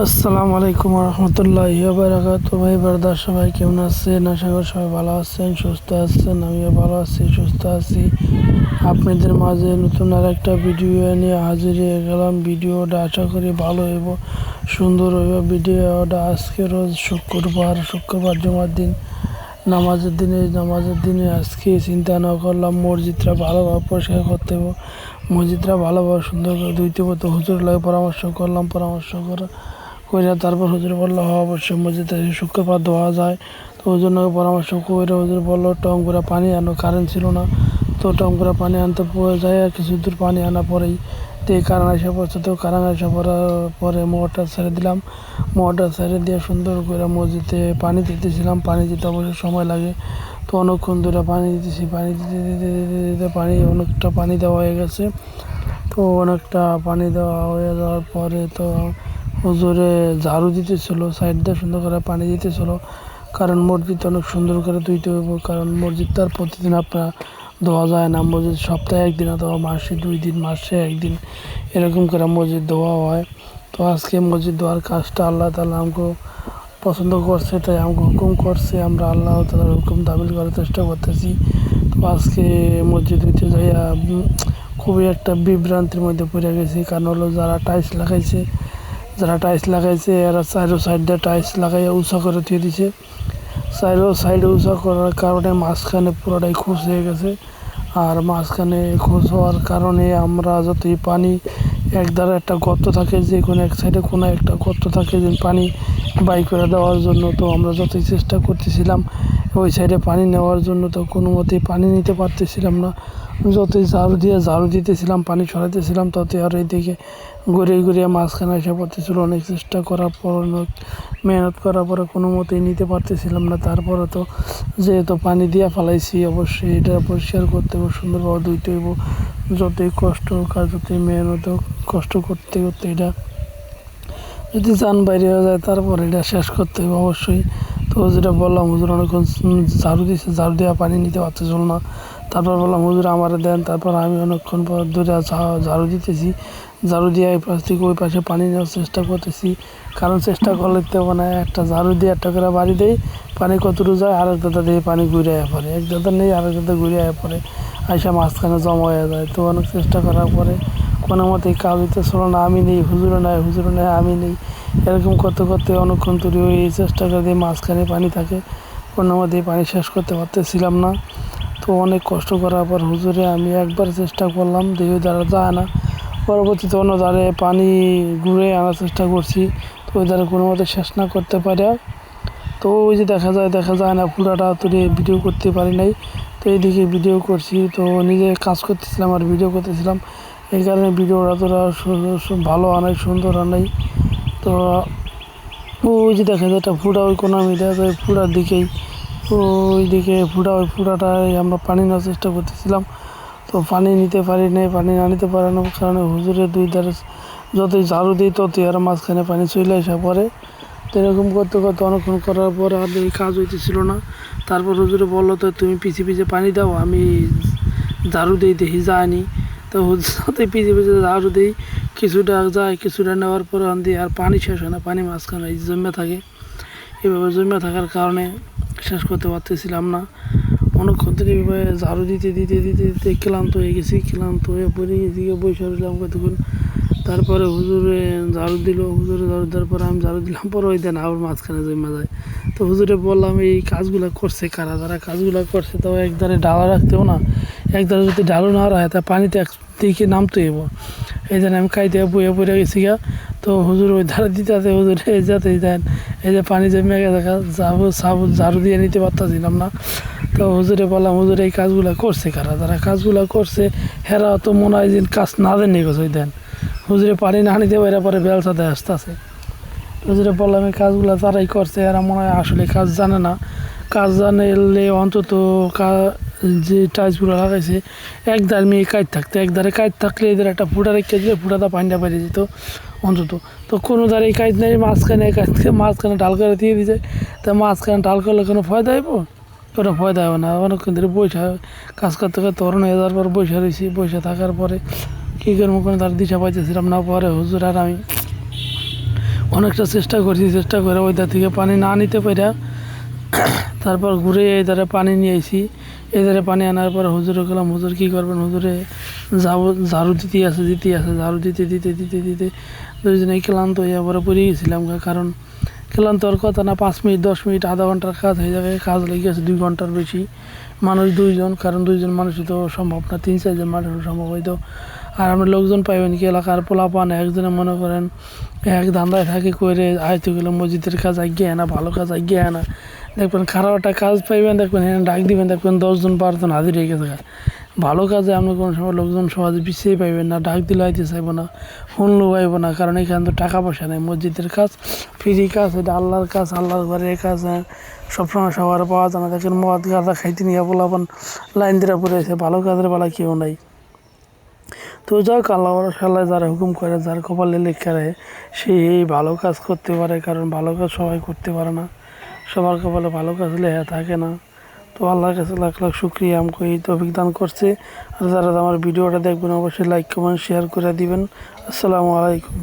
আসসালামু আলাইকুম রহমতুল্লাহ বারাকাত ভাই, বারদার সবাই কেমন আছেন? আশা করি সবাই ভালো আছেন, সুস্থ আছেন, আমিও ভালো আছি, সুস্থ আছি। আপনাদের মাঝে নতুন আর একটা ভিডিও নিয়ে হাজির হয়ে গেলাম। ভিডিওটা আশা করি ভালো হইব, সুন্দর হইব। ভিডিওটা আজকে রোজ শুক্রবার শুক্রবার জমার দিন, নামাজের দিনে নামাজের দিনে আজকে চিন্তা না করলাম মসজিদটা ভালোভাবে পরিষ্কার করতে হবে মসজিদটা ভালোভাবে সুন্দর করে ধুইতে হবে তো হুজুর লাগে পরামর্শ করলাম, পরামর্শ করা করে তারপর হুজুর বলল হওয়া অবশ্যই মসজিদে শুক্রবার ধোয়া যায়। তো ওই জন্য পরামর্শ করে হুজুর বলল, টং পানি আনো কারেন্ট ছিল না। তো টং পানি আনতে পড়ে যায়, আর কিছু দূর পানি আনা পরেই। তো এই কারণ এসে পড়ছে, তো কারণ এসে পড়ার পরে মোটর ছেড়ে দিলাম। মোটর ছেড়ে দিয়ে সুন্দর করে মসজিদে পানি দিতেছিলাম। পানি দিতে অবশ্যই সময় লাগে। তো অনেকক্ষণ ধরে পানি দিতেছি, পানি দিতে দিতে দিতে দিতে পানি অনেকটা পানি দেওয়া হয়ে গেছে। তো অনেকটা পানি দেওয়া হয়ে যাওয়ার পরে তো হুজুরে ঝাড়ু দিতেছিল, সাইড দিয়ে সুন্দর করে পানি দিতেছিল। কারণ মসজিদ অনেক সুন্দর করে ধুইতে হইব, কারণ মসজিদ তার প্রতিদিন আপনার ধোয়া যায় না। মসজিদ সপ্তাহে একদিন অথবা মাসে দুই দিন, মাসে একদিন এরকম করে মসজিদ ধোয়া হয়। তো আজকে মসজিদ ধোয়ার কাজটা আল্লাহ তালা আমাকে পছন্দ করছে, তাই আমাকে হুকুম করছে। আমরা আল্লাহ তালার হুকুম দাবিল করার চেষ্টা করতেছি। তো আজকে মসজিদ হইতে যাইয়া খুবই একটা বিভ্রান্তির মধ্যে পড়ে গেছি। কারণ হলো যারা টাইলস লাগাইছে যারা টাইলস লাগাইছে, এরা চাইরো সাইড টাইলস লাগাইয়া উঁচা করে দিয়ে দিছে। চাইরো সাইডে উঁচা করার কারণে মাঝখানে পুরোটাই খুশ হয়ে গেছে। আর মাঝখানে খুশ হওয়ার কারণে আমরা যতই পানি এক একটা গর্ত থাকে, যে কোনো এক সাইডে কোনো একটা গর্ত থাকে, যে পানি বাই করে দেওয়ার জন্য। তো আমরা যতই চেষ্টা করতেছিলাম ওই সাইডে পানি নেওয়ার জন্য, তো কোনো মতেই পানি নিতে পারতেছিলাম না। যতই ঝাড়ু দিয়ে ঝাড়ু দিতেছিলাম, পানি সরাইতেছিলাম ততই আর এইদিকে গড়িয়ে গড়িয়ে মাঝখানে এসে পড়তেছিল। অনেক চেষ্টা করার পর মেহনত করার পরে কোনো মতেই নিতে পারতেছিলাম না। তারপরে তো যেহেতু পানি দিয়ে ফেলাইছি, অবশ্যই এটা পরিষ্কার করতে হবে, সুন্দরভাবে ধুইতে যতই কষ্ট হোক আর যতই মেহনত হোক, কষ্ট করতে করতে এটা যদি যান বাইরে হয়ে যায়, তারপর এটা শেষ করতে হবে অবশ্যই। তো যেটা বললাম, হুজুর অনেকক্ষণ ঝাড়ু দিয়েছে ঝাড়ু দেওয়া পানি নিতে পারতেছিল না। তারপর বললাম, হুজুর, আমারে দেন। তারপর আমি অনেকক্ষণ পর ধরে ঝাড়ু দিতেছি। ঝাড়ু দিয়ে এই পাশ থেকে ওই পাশে পানি নেওয়ার চেষ্টা করতেছি। কারণ চেষ্টা করলে তো মানে একটা ঝাড়ু দিয়ে একটা করে বাড়ি দেই, পানি কতটুকু যায়, আরেক দাদা দিয়ে পানি ঘুরে আয়া পড়ে। এক দাদা নেই, আরেক দাদা ঘুরে আয়া পড়ে। আইসা মাঝখানে জমা হয়ে যায়। তো অনেক চেষ্টা করার পরে কোনো মতেই কাজ হইতেছিল না, আমি নেই, হুজুরও নাই হুজুরও নাই, আমি নেই। এরকম করতে করতে অনেকক্ষণ তৈরি হয়ে এই চেষ্টা করে দিয়ে মাঝখানে পানি থাকে, কোনো মতেই পানি শেষ করতে পারতেছিলাম না। তো অনেক কষ্ট করার পর হুজুরে আমি একবার চেষ্টা করলাম দেহ দ্বারা যায় না। পরবর্তীতে অন্য দ্বারে পানি ঘুরে আনার চেষ্টা করছি, তো ওই দ্বারা কোনো মতে শেষ না করতে পারে। তো ওই যে দেখা যায় দেখা যায় না, পুরাটা তুলে ভিডিও করতে পারি নাই। তো এইদিকে ভিডিও করছি, তো নিজে কাজ করতেছিলাম আর ভিডিও করতেছিলাম। এই কারণে ভিডিওটা অতটা ভালো আনাই সুন্দর আনাই তো ওই যে দেখা যায় ফুটা ওই কোনো আমি দেখা যায় ফুটার দিকেই। ওই দিকে ফুটা ওই ফুটাটাই আমরা পানি নেওয়ার চেষ্টা করতেছিলাম। তো পানি নিতে পারি নাই, পানি না নিতে পারানোর কারণে হুজুরের দুই ধারে যতই ঝাড়ু দিই, ততই আর মাঝখানে পানি চলে আসা পরে তো এরকম করতে করতে অনেকক্ষণ করার পর আর এই কাজ হইতেছিল না। তারপর হুজুরে বলল, তো তুমি পিছিয়ে পিছিয়ে পানি দাও, আমি ঝাড়ু দিই দেখি, যায়নি। তো হুজুর পিছিয়ে পিছিয়ে ঝাড়ু দিই, কিছুটা যায়, কিছুটা নেওয়ার পর আন দিই আর পানি শেষ হয় না, পানি মাঝখানে জমে থাকে। এভাবে জমে থাকার কারণে শেষ করতে পারতেছিলাম না। অনেকক্ষণ থেকে এভাবে ঝাড়ু দিতে দিতে দিতে দিতে ক্লান্ত হয়ে গেছি, ক্লান্ত হয়ে পড়ে এদিকে বসে রইলাম কতক্ষণ। তারপরে হুজুরে ঝাড়ু দিল, হুজুরে ঝাড়ু দেওয়ার পরে আমি ঝাড়ু দিলাম, পরে ওই দেন আবার মাঝখানে জমা যায়। তো হুজুরে বললাম, এই কাজগুলো করছে কারা? যারা কাজগুলো করছে তো একধারে ডালা রাখতেও না, একধারে যদি ডালু না হয় তা পানিতে দিকে নামতে হইব। এই জন্য আমি খাইতে বইয়ে পড়ে গেছি গা। তো হুজুর ওই ধারে দিতে আছে হুজুর, এই যাতে দেন, এই যে পানি জমে গেছে যাব সাবু ঝাড়ু দিয়ে নিতে পারতাছিলাম না। তো হুজুরে বললাম, হুজুর, এই কাজগুলো করছে কারা? যারা কাজগুলো করছে, হেরা তো মনে হয় কাজ না দেন নিয়ে গেছে ওই দেন। হুজুরে পানি না নিতে পারে পরে বেলসাতে আসতেছে। হুজুরে বললাম, এই কাজগুলো তারাই করছে, এরা মনে হয় আসলে কাজ জানে না। কাজ জানলে অন্তত যে টাইলসগুলো লাগাইছে, এক ধার মেয়ে কাজ থাকতো, এক ধারে কাজ থাকলে এদের একটা ফুটা রেখে দিলে ফুটাটা পানিটা বেরিয়ে যেত অন্তত। তো কোনো ধারে কাজ নেই, মাঝখানে কাজ মাঝখানে ঢাল করে দিয়ে দিছে। তা মাঝখানে ঢাল করলে কোনো ফয়দা হইব? কোনো ফয়দা হবে না। অনেকক্ষণ ধরে বৈশা কাজ করতে করতে তরুণ হয়ে যাওয়ার পর বৈশা রয়েছি বৈশা থাকার পরে কী করব কোনো তার দিশা পাইতেছিলাম না পরে, হুজুর আর আমি অনেকটা চেষ্টা করছি, চেষ্টা করে ওই ধার থেকে পানি না নিতে পারা তারপর ঘুরে এই ধারে পানি নিয়ে এসি এই ধারে পানি আনার পর হুজুরে গেলাম হুজুর, কী করবেন? হুজুরে যাব ঝাড়ু দিতে আছে দিতে আছে, ঝাড়ু দিতে দিতে দিতে দিতে। দুজনে ক্লান্ত হয়ে পরে পড়ে গেছিলাম কারণ ক্লান্ত আর কথা না, পাঁচ মিনিট, দশ মিনিট, আধা ঘণ্টার কাজ হয়ে যাবে, কাজ লেগে গেছে দুই ঘণ্টার বেশি। মানুষ দুইজন, কারণ দুইজন মানুষ তো সম্ভব না, তিন, চারজন মানুষ সম্ভব হয়তো আর আমরা লোকজন পাইবেন কি এলাকার পোলা পান একজনে মনে করেন এক ধান্দায় থাকে করে আয়তো গেলে মসজিদের কাজ আগে না, ভালো কাজ আগে না। দেখবেন খারাপ একটা কাজ পাইবেন, দেখবেন হ্যাঁ ডাক দিবেন, দেখবেন দশজন বারোজন হাজির হয়ে গেছে ভালো কাজে আপনি কোনো সময় লোকজন সহজে পিছিয়ে পাইবেন না, ডাক দিলে আইতে চাইব না, ফোন লোবাইব না, কারণ এখানে তো টাকা পয়সা নেই। মসজিদের কাজ ফ্রি কাজ, এটা আল্লাহর কাজ, আল্লাহর ঘরের কাজ হ্যাঁ। সবসময় সবার পাওয়া যায় না। দেখেন মদ, গাঁদা খাইতে নিয়ে বলাবান লাইন দিয়ে পড়েছে ভালো কাজের বেলা কেউ নাই। তো যাক আল্লাহ সাল্লাহ যারা হুকুম করে, যার কপালে লেখা রাখে সে এই ভালো কাজ করতে পারে, কারণ ভালো কাজ সবাই করতে পারে না। সবার কপালে ভালো কাজ লেখা থাকে না। তো আল্লাহর কাছে লাখ লাখ শুক্রিয়া আমাকে এই তো দান করছে। আর যারা আমার ভিডিওটা দেখবেন, অবশ্যই লাইক কমেন্ট শেয়ার করে দিবেন। আসসালামু আলাইকুম।